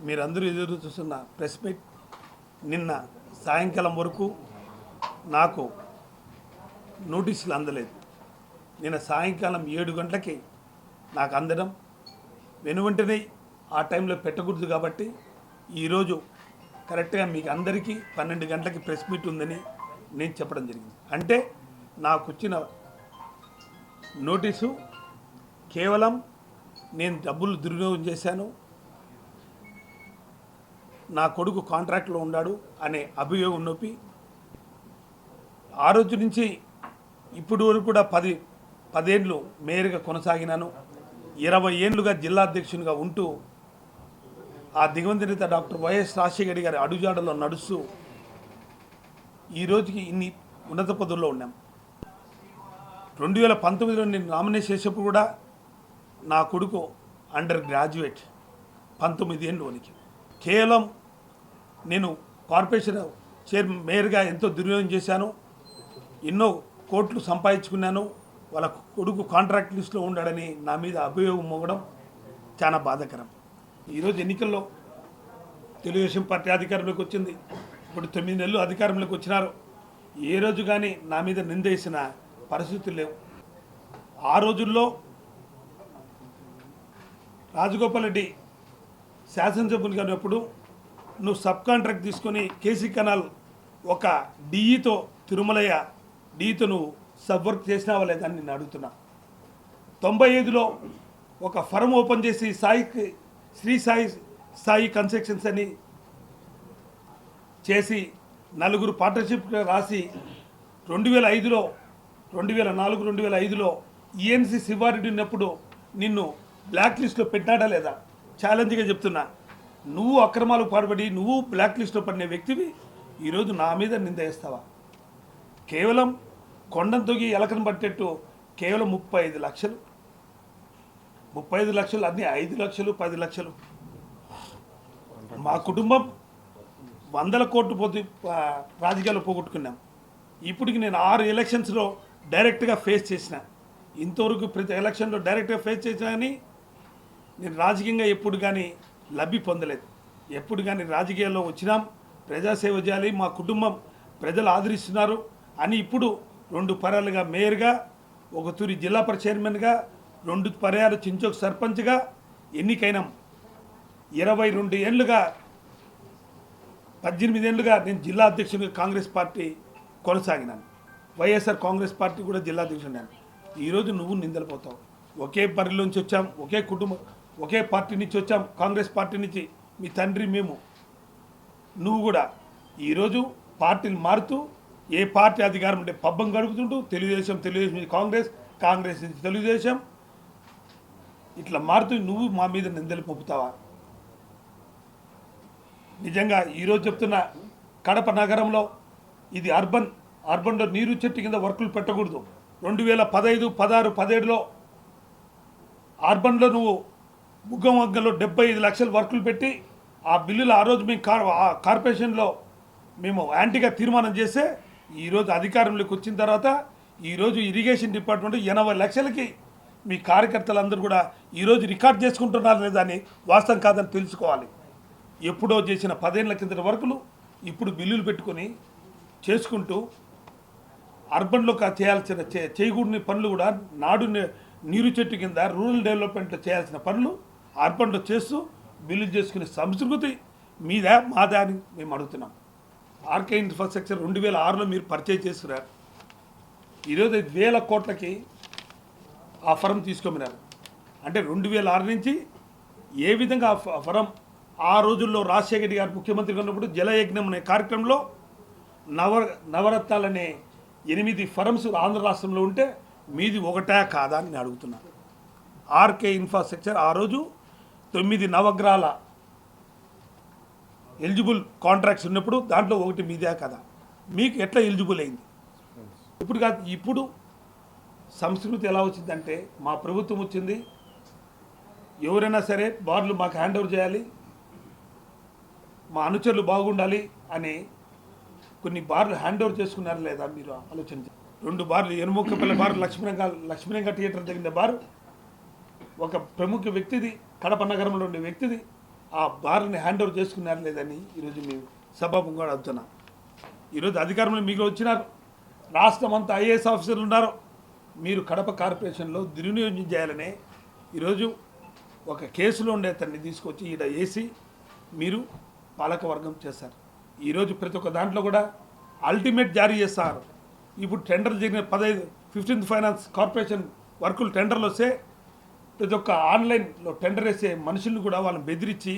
మీరందరూ ఎదురు చూస్తున్న ప్రెస్ మీట్ నిన్న సాయంకాలం వరకు నాకు నోటీసులు అందలేదు. నిన్న సాయంకాలం ఏడు గంటలకి నాకు అందడం వెనువెంటనే ఆ టైంలో పెట్టకూడదు కాబట్టి ఈరోజు కరెక్ట్గా మీకు అందరికీ పన్నెండు గంటలకి ప్రెస్ మీట్ ఉందని నేను చెప్పడం జరిగింది. అంటే నాకు వచ్చిన నోటీసు కేవలం నేను డబ్బులు దుర్వినియోగం చేశాను నా కొడుకు కాంట్రాక్ట్లో ఉన్నాడు అనే అభియోగం నొప్పి ఆ రోజు నుంచి ఇప్పుడు వరకు కూడా పది పదేళ్ళు మేయర్గా కొనసాగినాను ఇరవై ఏళ్ళుగా జిల్లా అధ్యక్షునిగా ఉంటూ ఆ దిగవంతరిత డాక్టర్ వైఎస్ రాజశేఖర్ గారి అడుగుజాడలో నడుస్తూ ఈ రోజుకి ఇన్ని ఉన్నత పదవుల్లో ఉన్నాం. రెండు వేల పంతొమ్మిదిలో నేను నామినేట్ చేసేప్పుడు కూడా నా కొడుకు అండర్ గ్రాడ్యుయేట్ పంతొమ్మిది ఏళ్ళలోనికి కేవలం నేను కార్పొరేషన్ చైర్ మేయర్గా ఎంతో దుర్వినియోగం చేశాను. ఎన్నో కోట్లు సంపాదించుకున్నాను. వాళ్ళ కొడుకు కాంట్రాక్ట్ లిస్టులో ఉండాడని నా మీద అభియోగం మోగడం చాలా బాధాకరం. ఈరోజు ఎన్నికల్లో తెలుగుదేశం పార్టీ అధికారంలోకి వచ్చింది. ఇప్పుడు తొమ్మిది నెలలు అధికారంలోకి వచ్చినారు. ఏ రోజు కానీ నా మీద నిందేసిన పరిస్థితులు లేవు. ఆ రోజుల్లో రాజగోపాల్ రెడ్డి శాసనసభ్యులు ఉన్నప్పుడు నువ్వు సబ్ కాంట్రాక్ట్ తీసుకొని కేసీ కెనాల్ ఒక డిఈతో తిరుమలయ్య డిఈతో నువ్వు సబ్ వర్క్ చేసినావా లేదా అని నేను అడుగుతున్నా. తొంభై ఐదులో ఒక ఫర్మ్ ఓపెన్ చేసి సాయికి శ్రీ సాయి సాయి కన్స్ట్రక్షన్స్ అని చేసి నలుగురు పార్ట్నర్షిప్ రాసి రెండు వేల ఐదులో రెండు వేల నాలుగు రెండు వేల ఐదులో ఈఎన్సి శివారెడ్డి ఉన్నప్పుడు నిన్ను బ్లాక్ లిస్ట్లో పెట్టాడా లేదా? ఛాలెంజ్గా చెప్తున్నా. నువ్వు అక్రమాలు పాల్పడి నువ్వు బ్లాక్ లిస్ట్లో పడిన వ్యక్తివి ఈరోజు నా మీద నింద వేస్తావా? కేవలం కొండను తొగి ఎలకను పట్టేట్టు కేవలం ముప్పై ఐదు లక్షలు. ముప్పై ఐదు లక్షలు అన్నీ ఐదు లక్షలు పది లక్షలు. మా కుటుంబం వందల కోట్లు పోతే రాజకీయాలు పోగొట్టుకున్నాం. ఇప్పటికి నేను ఆరు ఎలక్షన్స్లో డైరెక్ట్గా ఫేస్ చేసిన. ఇంతవరకు ప్రతి ఎలక్షన్లో డైరెక్ట్గా ఫేస్ చేసినా కానీ నేను రాజకీయంగా ఎప్పుడు కానీ లబ్ధి పొందలేదు. ఎప్పుడు కానీ రాజకీయాల్లో వచ్చినాం ప్రజాసేవ చేయాలి మా కుటుంబం ప్రజలు ఆదరిస్తున్నారు అని ఇప్పుడు రెండు పరాలుగా మేయర్గా ఒక తూరి జిల్లా పరిషత్ చైర్మన్గా రెండు పర్యాలు చించోక్ సర్పంచ్గా ఎన్నికైనాం. ఇరవై రెండు ఏళ్ళుగా పద్దెనిమిది ఏళ్ళుగా నేను జిల్లా అధ్యక్షునిగా కాంగ్రెస్ పార్టీ కొనసాగినాను. వైఎస్ఆర్ కాంగ్రెస్ పార్టీ కూడా జిల్లా అధ్యక్షుడు ఈరోజు నువ్వు నిందలిపోతావు. ఒకే పరిలోంచి వచ్చాం ఒకే కుటుంబం ఒకే పార్టీ నుంచి వచ్చాం కాంగ్రెస్ పార్టీ నుంచి మీ తండ్రి మేము. నువ్వు కూడా ఈరోజు పార్టీలు మారుతూ ఏ పార్టీ అధికారం ఉంటే పబ్బం గడుపుతుంటూ తెలుగుదేశం తెలుగుదేశం నుంచి కాంగ్రెస్ కాంగ్రెస్ నుంచి తెలుగుదేశం ఇట్లా మారుతూ నువ్వు మా మీద నిందలు పంపుతావా నిజంగా ఈరోజు చెప్తున్న కడప నగరంలో ఇది అర్బన్ అర్బన్లో నీరు చెట్టు కింద వర్కులు పెట్టకూడదు. రెండు వేల పదహైదు పదహారు పదిహేడులో అర్బన్లో నువ్వు ముగ్గం వగ్గంలో డెబ్బై ఐదు లక్షలు వర్కులు పెట్టి ఆ బిల్లులు ఆ రోజు మేము కార్ ఆ కార్పొరేషన్లో మేము యాంటీగా తీర్మానం చేస్తే ఈరోజు అధికారంలోకి వచ్చిన తర్వాత ఈరోజు ఇరిగేషన్ డిపార్ట్మెంట్ ఎనభై లక్షలకి మీ కార్యకర్తలందరూ కూడా ఈరోజు రికార్డ్ చేసుకుంటున్నారు లేదా అని వాస్తవం కాదని తెలుసుకోవాలి. ఎప్పుడో చేసిన పదేళ్ళ కిందటి వరకులు ఇప్పుడు బిల్లులు పెట్టుకొని చేసుకుంటూ అర్బన్లో కా- చేయాల్సిన చే- చేయకూడని పనులు కూడా నాడు నీరు చెట్టు కింద రూరల్ డెవలప్మెంట్లో చేయాల్సిన పనులు అర్బన్లో చేస్తూ బిల్లు చేసుకునే సంస్కృతి మీద మాదా అని మేము అడుగుతున్నాం. ఆర్కే ఇన్ఫ్రాస్ట్రక్చర్ రెండు వేల ఆరులో మీరు పర్చేజ్ చేస్తున్నారు ఈరోజు ఐదు వేల కోట్లకి ఆ ఫరం తీసుకోమన్నారు. అంటే రెండు వేల ఆరు నుంచి ఏ విధంగా ఆ ఫ- ఫరం ఆ రోజుల్లో రాజశేఖర రెడ్డి గారు ముఖ్యమంత్రిగా ఉన్నప్పుడు జలయజ్ఞం అనే కార్యక్రమంలో నవ నవరత్నాలనే ఎనిమిది ఫరమ్స్ ఆంధ్ర రాష్ట్రంలో ఉంటే మీది ఒకటా కాదా అని నేను అడుగుతున్నాను ఆర్కే ఇన్ఫ్రాస్ట్రక్చర్ ఆ రోజు తొమ్మిది నవగ్రహాల ఎలిజిబుల్ కాంట్రాక్ట్స్ ఉన్నప్పుడు దాంట్లో ఒకటి మీదే కదా. మీకు ఎట్లా ఎలిజిబుల్ అయింది? ఇప్పుడు కాదు ఇప్పుడు సంస్కృతి ఎలా వచ్చిందంటే మా ప్రభుత్వం వచ్చింది. ఎవరైనా సరే బార్లు మాకు హ్యాండ్ ఓవర్ చేయాలి. మా అనుచరులు బాగుండాలి అని కొన్ని బార్లు హ్యాండ్ ఓవర్ చేసుకున్నారు లేదా మీరు ఆలోచన రెండు బార్లు ఎనుముఖపల్లి బార్ లక్ష్మీరంగ లక్ష్మీరంగ థియేటర్ జరిగిన బార్. ఒక ప్రముఖ వ్యక్తిది కడప నగరంలో ఉండే వ్యక్తిది ఆ బార్ని హ్యాండ్ ఓవర్ చేసుకున్నారు లేదని ఈరోజు మేము సభాముఖంగా అడుగుతున్నాం. ఈరోజు అధికారంలో మీకు వచ్చినారు. రాష్ట్రం అంతా ఐఏఎస్ ఆఫీసర్లు ఉన్నారు. మీరు కడప కార్పొరేషన్లో దుర్వినియోగం చేయాలనే ఈరోజు ఒక కేసులో ఉండే అతన్ని తీసుకొచ్చి ఈడ వేసి మీరు పాలకవర్గం చేశారు. ఈరోజు ప్రతి ఒక్క దాంట్లో కూడా అల్టిమేట్ జారీ చేస్తారు. ఇప్పుడు టెండర్ జరిగిన పదహైదు ఫిఫ్టీన్త్ ఫైనాన్స్ కార్పొరేషన్ వర్కులు టెండర్లు వస్తే ప్రతి ఒక్క ఆన్లైన్లో టెండర్ వేసే మనుషుల్ని కూడా వాళ్ళని బెదిరించి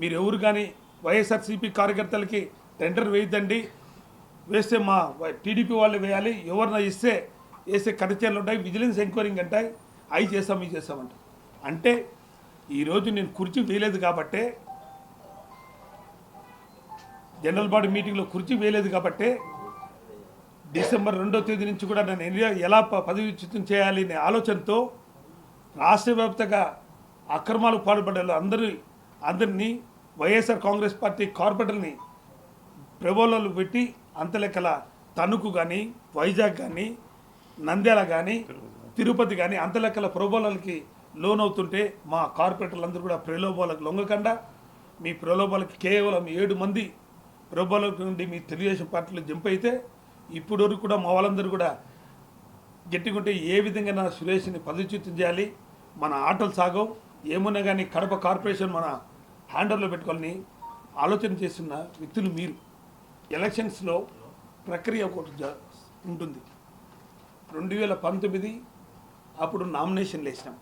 మీరు ఎవరు కానీ వైఎస్ఆర్సీపీ కార్యకర్తలకి టెండర్ వేయద్దండి. వేస్తే మా టీడీపీ వాళ్ళు వేయాలి. ఎవరిన ఇస్తే వేసే కరచర్లు ఉంటాయి విజిలెన్స్ ఎంక్వైరింగ్ అంటాయి అవి చేస్తాం ఇవి చేస్తామంట అంటే ఈరోజు నేను కుర్చీ వేయలేదు కాబట్టే జనరల్ బాడీ మీటింగ్లో కుర్చీ వేయలేదు కాబట్టే డిసెంబర్ రెండో తేదీ నుంచి కూడా నన్ను ఎన్ని- ఎలా పదవిచ్యుతం చేయాలి అనే ఆలోచనతో రాష్ట్ర వ్యాప్తంగా అక్రమాలకు పాల్పడ్డ అందరి అందరినీ వైఎస్ఆర్ కాంగ్రెస్ పార్టీ కార్పొరేటర్ని ప్రబోళాలు పెట్టి అంతలెక్కల తణుకు కానీ వైజాగ్ కానీ నంద్యాల కానీ తిరుపతి కానీ అంతలెక్కల ప్రలోభాలకి లోన్ అవుతుంటే మా కార్పొరేటర్లందరూ కూడా ప్రలోభాలకు లొంగకుండా. మీ ప్రలోభాలకి కేవలం ఏడు మంది ప్రలోభాలకు నుండి మీ తెలుగుదేశం పార్టీలో జంప్ అయితే ఇప్పుడు వరకు కూడా మా వాళ్ళందరూ కూడా గట్టికుంటే ఏ విధంగా నా సురేష్ని పదచ్యుతం చేయాలి? మన ఆటలు సాగవు. ఏమున్నా కానీ కడప కార్పొరేషన్ మన హ్యాండర్లో పెట్టుకోవాలని ఆలోచన చేస్తున్న వ్యక్తులు మీరు. ఎలక్షన్స్లో ప్రక్రియ ఒకటి ఉంటుంది. రెండు వేల పంతొమ్మిది అప్పుడు నామినేషన్లు వేసినాం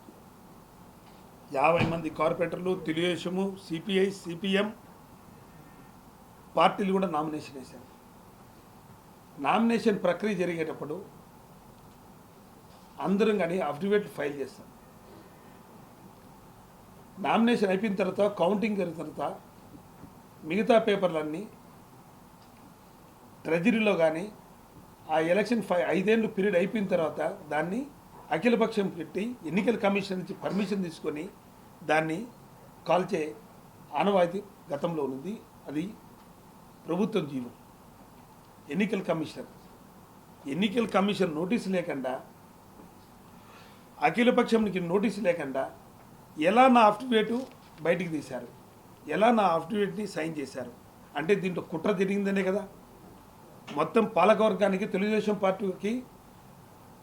యాభై మంది కార్పొరేటర్లు తెలుగుదేశము సిపిఐ సిపిఎం పార్టీలు కూడా నామినేషన్ వేశారు. నామినేషన్ ప్రక్రియ జరిగేటప్పుడు అందరం కానీ అఫిడవిట్ ఫైల్ చేస్తాం. నామినేషన్ అయిపోయిన తర్వాత కౌంటింగ్ జరిగిన తర్వాత మిగతా పేపర్లన్నీ ట్రెజరీలో కానీ ఆ ఎలక్షన్ ఫై ఐదేళ్ళు పీరియడ్ అయిపోయిన తర్వాత దాన్ని అఖిలపక్షం పెట్టి ఎన్నికల కమిషన్ నుంచి పర్మిషన్ తీసుకొని దాన్ని కాల్చే ఆనవాయితీ గతంలో ఉంది అది ప్రభుత్వం జీవం. ఎన్నికల కమిషన్. ఎన్నికల కమిషన్ నోటీసు లేకుండా అఖిలపక్షంకి నోటీసు లేకుండా ఎలా నా అఫిడవిట్ బయటికి తీశారు? ఎలా నా అఫిడవిట్ని సైన్ చేశారు? అంటే దీంట్లో కుట్ర జరిగిందనే కదా. మొత్తం పాలకవర్గానికి తెలుగుదేశం పార్టీకి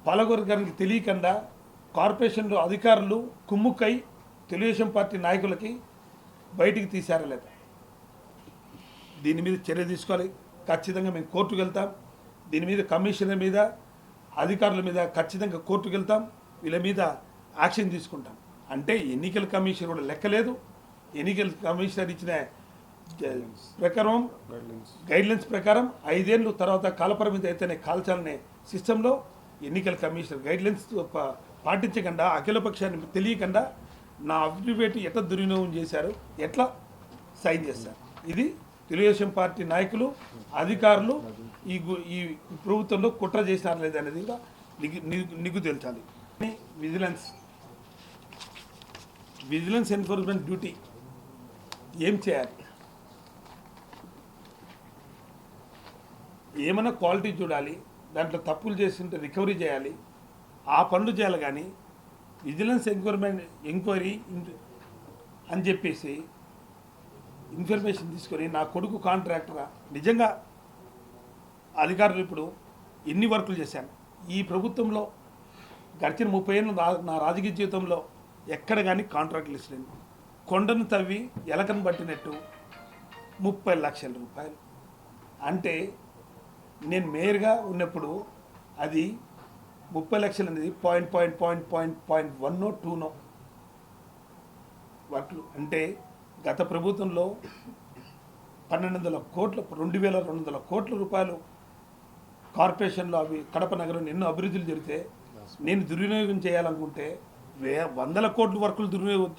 పాలకవర్గానికి తెలియకుండా కార్పొరేషన్లో అధికారులు కుమ్ముక్కై తెలుగుదేశం పార్టీ నాయకులకి బయటికి తీశారా లేదా దీని మీద చర్య తీసుకోవాలి. ఖచ్చితంగా మేము కోర్టుకు వెళ్తాం. దీని మీద కమిషనర్ మీద అధికారుల మీద ఖచ్చితంగా కోర్టుకు వెళ్తాం. వీళ్ళ మీద యాక్షన్ తీసుకుంటాం. అంటే ఎన్నికల కమిషన్ కూడా లెక్కలేదు. ఎన్నికల కమిషనర్ ఇచ్చిన ప్రకారం గైడ్లైన్స్ ప్రకారం ఐదేళ్ళు తర్వాత కాలపరిమితి అయితేనే కాల్చాలనే సిస్టంలో ఎన్నికల కమిషనర్ గైడ్లైన్స్ పాటించకుండా అఖిలపక్షాన్ని తెలియకుండా నా అఫిడవిట్ ఎట్లా దుర్వినియోగం చేశారు ఎట్లా సైన్ చేస్తారు ఇది తెలుగుదేశం పార్టీ నాయకులు అధికారులు ఈ ఈ ప్రభుత్వంలో కుట్ర చేసినారు లేదనేది కూడా నిగ్గు తేల్చాలి. విజిలెన్స్ విజిలెన్స్ ఎన్ఫోర్స్మెంట్ డ్యూటీ ఏం చేయాలి? ఏమైనా క్వాలిటీ చూడాలి దాంట్లో తప్పులు చేస్తుంటే రికవరీ చేయాలి ఆ పనులు చేయాలి కానీ విజిలెన్స్ ఎంక్వైర్మెంట్ ఎంక్వైరీ అని చెప్పేసి ఇన్ఫర్మేషన్ తీసుకొని నా కొడుకు కాంట్రాక్టరా నిజంగా అధికారులు ఇప్పుడు ఎన్ని వర్కులు చేశాను. ఈ ప్రభుత్వంలో గడిచిన ముప్పై ఏళ్ళు నా- నా రాజకీయ జీవితంలో ఎక్కడ కానీ కాంట్రాక్ట్లు లిస్ట్ లేదు. కొండను తవ్వి ఎలకను పట్టినట్టు ముప్పై లక్షల రూపాయలు. అంటే నేను మేయర్గా ఉన్నప్పుడు అది ముప్పై లక్షలు అనేది point point point point point వన్నో టూనో వర్క్లు అంటే గత ప్రభుత్వంలో పన్నెండు వందల కోట్ల రెండు వేల రెండు వందల కోట్ల రూపాయలు కార్పొరేషన్లో అవి కడప నగరం ఎన్నో అభివృద్ధులు జరిగితే నేను దుర్వినియోగం చేయాలనుకుంటే వే వందల కోట్ల వర్కులు దుర్వినియోగం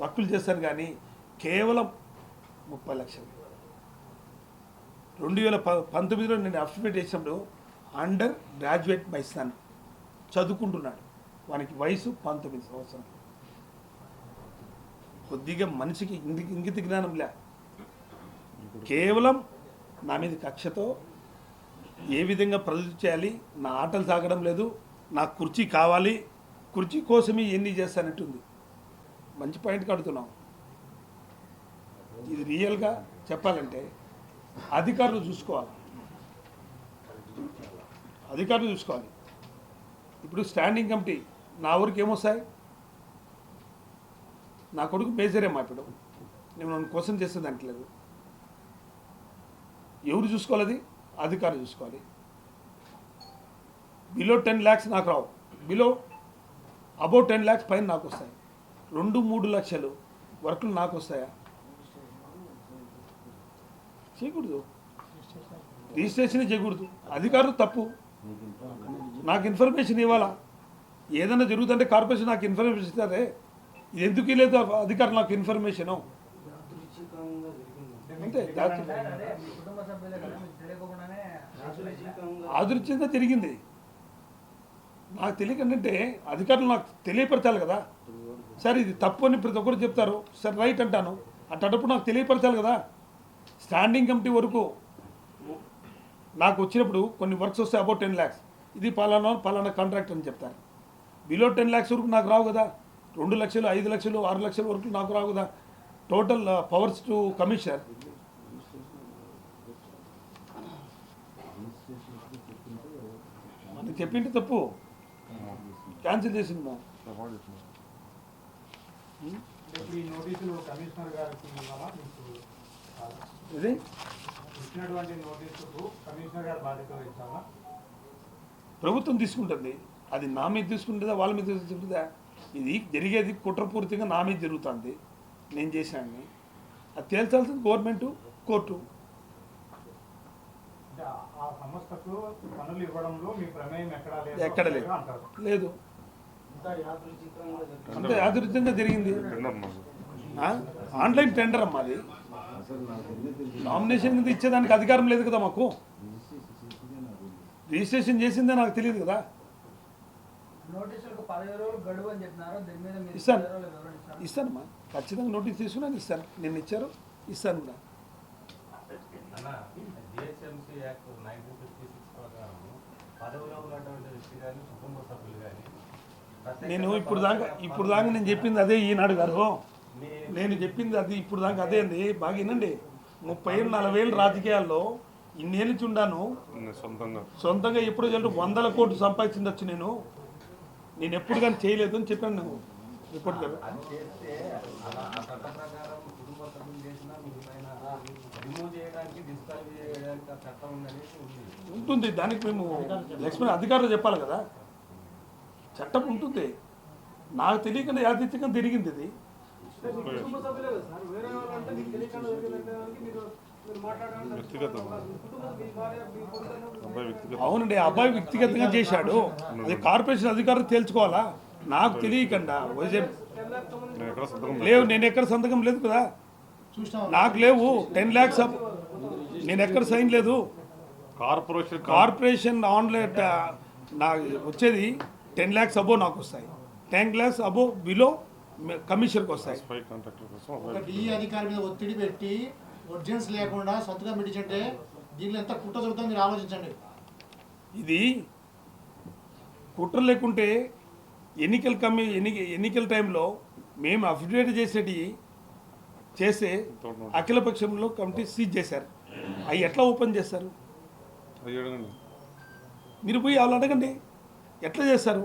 వర్కులు చేశాను కానీ కేవలం ముప్పై లక్షలు. రెండు వేల ప పంతొమ్మిదిలో నేను అఫిడవిట్ చేసినప్పుడు అండర్ గ్రాడ్యుయేట్ మై సన్ చదువుకుంటున్నాడు. వానికి వయసు పంతొమ్మిది సంవత్సరాలు. కొద్దిగా మనిషికి ఇంగి ఇంగిత జ్ఞానం లే. కేవలం నా మీద కక్షతో ఏ విధంగా ప్రజలు చేయాలి నా ఆటలు సాగడం లేదు నాకు కుర్చీ కావాలి కుర్చీ కోసమే ఎన్ని చేస్తానట్టుంది మంచి పాయింట్ కడుతున్నాం. ఇది రియల్గా చెప్పాలంటే అధికారులు చూసుకోవాలి. అధికారులు చూసుకోవాలి. ఇప్పుడు స్టాండింగ్ కమిటీ నా ఊరికి ఏమొస్తాయి? నా కొడుకు మేజరేమా ఇప్పుడు. నేను నన్ను క్వశ్చన్ చేసేది దానికి లేదు. ఎవరు చూసుకోవాలి అది? అధికారులు చూసుకోవాలి. బిలో టెన్ ల్యాక్స్ నాకు రావు. బిలో అబౌవ్ టెన్ ల్యాక్స్ పైన నాకు వస్తాయి. రెండు మూడు లక్షలు వర్కులు నాకు వస్తాయా? చేయకూడదు. రిజిస్ట్రేషన్ చేయకూడదు. అధికారులు తప్పు. నాకు ఇన్ఫర్మేషన్ ఇవ్వాలా? ఏదైనా జరుగుతుంటే కార్పొరేషన్ నాకు ఇన్ఫర్మేషన్ ఇస్తారే? ఇది ఎందుకు లేదు అధికారులు నాకు ఇన్ఫర్మేషను? అంతే ఆదృత్యంగా జరిగింది. నాకు తెలియకంటే అధికారులు నాకు తెలియపరచాలి కదా. సార్ ఇది తప్పు అని ప్రతి ఒక్కరు చెప్తారు. సార్ రైట్ అంటాను. అట్టప్పుడు నాకు తెలియపరచాలి కదా. స్టాండింగ్ కమిటీ వరకు నాకు వచ్చినప్పుడు కొన్ని వర్క్స్ వస్తాయి అబౌట్ టెన్ ల్యాక్స్. ఇది పలానా పలానా కాంట్రాక్ట్ అని చెప్తారు. బిలో టెన్ ల్యాక్స్ వరకు నాకు రావు కదా. రెండు లక్షలు ఐదు లక్షలు ఆరు లక్షల వరకు నాకు రావు కదా. టోటల్ పవర్స్ టు కమిషనర్ మనం చెప్పింటే తప్పు. క్యాన్సిల్ చేసింది మా. ఇప్పుడు ఈ నోటీసులు కమిషనర్ గారికి? ఇది ఇచ్చినటువంటి నోటీసుకు కమిషనర్ గారు బాధ్యత వహించాలా ప్రభుత్వం తీసుకుంటుంది. అది నా మీద తీసుకుంటుందా వాళ్ళ మీద తీసుకుంటుందా? ఇది జరిగేది కుట్రపూరితంగా నా మీద జరుగుతుంది. నేను చేశాను అది తేల్చాల్సింది గవర్నమెంట్ కోర్టు. ఎక్కడా లేదు ఎక్కడ లేదు. అంతే యాదృత్యంగా జరిగింది. ఆ? ఆన్లైన్ టెండర్ అమ్మా అది నామినేషన్ కింద ఇచ్చేదానికి అధికారం లేదు కదా మాకు. రిజిస్ట్రేషన్ చేసిందే నాకు తెలియదు కదా. నోటీసులకు పదవి రోజులు గడువు అని చెప్పినారు. దీని మీద మీరు ఇస్తాను. ఇస్తానమ్మా ఖచ్చితంగా నోటీస్ తీసుకున్నాను ఇస్తాను. నిన్న ఇచ్చారు ఇస్తాను కూడా. నేను ఇప్పుడు దాకా ఇప్పుడు దాకా నేను చెప్పింది అదే ఈనాడు గారు. నేను చెప్పింది అది ఇప్పుడు దాకా అదే అండి. బాగా వినండి. ముప్పై ఏళ్ళు నలభై ఏళ్ళు రాజకీయాల్లో ఇన్నేళ్ళు చుండాను సొంతంగా. సొంతంగా ఎప్పుడు చెల్లు వందల కోట్లు సంపాదించవచ్చు నేను. నేను ఎప్పుడు కానీ చేయలేదు అని చెప్పాను నువ్వు రిపోర్ట్ ఉంటుంది. దానికి మేము లక్ష్మణ్ అధికారులు చెప్పాలి కదా. చట్టం ఉంటుంది. నాకు తెలియకుండా యాదృచ్ఛికంగా తిరిగింది ఇది. అవునండి అబ్బాయి వ్యక్తిగతంగా చేశాడు. అది కార్పొరేషన్ అధికారులు తేల్చుకోవాలా? నాకు తెలియకుండా. లేవు నేను ఎక్కడ సంతకం లేదు కదా? నాకు లేవు. టెన్ ల్యాక్స్ నేను ఎక్కడ సైన్ లేదు. కార్పొరేషన్ కార్పొరేషన్ ఆన్లైన్ నా వచ్చేది టెన్ ల్యాక్స్ అబో నాకు వస్తాయి. టెన్ ల్యాక్స్ అబో బిలో కమిషన్కి వస్తాయి. ఒక డిఈ అధికారి మీద ఒత్తిడి పెట్టి ఒరిజినల్స్ లేకుండా సొంతగా పెట్టించంటే దీనిలో ఎంత కుట్ర జరుగుతుందో మీరు ఆలోచించండి. ఇది కుట్ర లేకుంటే ఎన్నికల కమి ఎన్ని ఎన్నికల టైంలో మేము అఫిడవిట్ చేసేటి చేస్తే అఖిలపక్షంలో కమిటీ సీజ్ చేశారు. అవి ఎట్లా ఓపెన్ చేస్తారు? మీరు పోయి వాళ్ళు అడగండి. ఎట్లా చేస్తారు?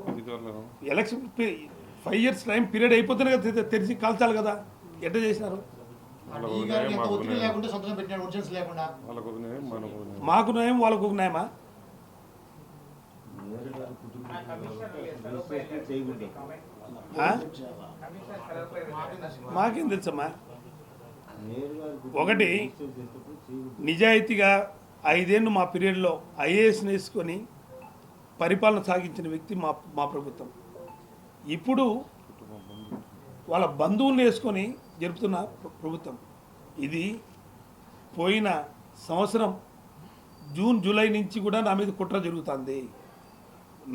Election five years time period అయిపోతేనే కదా తెరిచి కాల్చాలి కదా. ఎట్లా చేసినారు? మాకు న్యాయం. వాళ్ళకు ఒక న్యాయమా? మాకేం తెలుసమ్మా? ఒకటి నిజాయితీగా ఐదేళ్ళు మా పీరియడ్లో ఐఏఎస్ని వేసుకొని పరిపాలన సాగించిన వ్యక్తి మా మా ప్రభుత్వం. ఇప్పుడు వాళ్ళ బంధువుల్ని వేసుకొని జరుపుతున్న ప్రభుత్వం. ఇది పోయిన సంవత్సరం జూన్ జూలై నుంచి కూడా నా మీద కుట్ర జరుగుతుంది.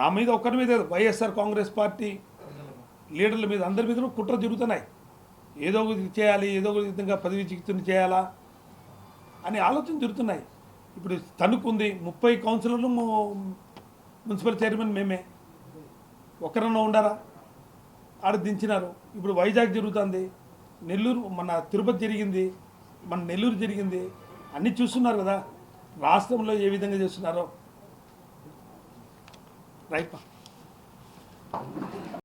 నా మీద ఒక్కరి మీద వైఎస్ఆర్ కాంగ్రెస్ పార్టీ లీడర్ల మీద అందరి మీద కుట్ర జరుగుతున్నాయి. ఏదో ఒకటి చేయాలి ఏదో ఒక విధంగా పదవి చికిత్సను చేయాలా అనే ఆలోచన జరుగుతున్నాయి. ఇప్పుడు తణుకుంది ముప్పై కౌన్సిలర్లు మున్సిపల్ చైర్మన్ మేమే. ఒక్కరన్నా ఉండారా ఆడ దించినారు ఇప్పుడు వైజాగ్ జరుగుతుంది. నెల్లూరు మన తిరుపతి జరిగింది. మన నెల్లూరు జరిగింది. అన్నీ చూస్తున్నారు కదా. రాష్ట్రంలో ఏ విధంగా చేస్తున్నారో. రైట్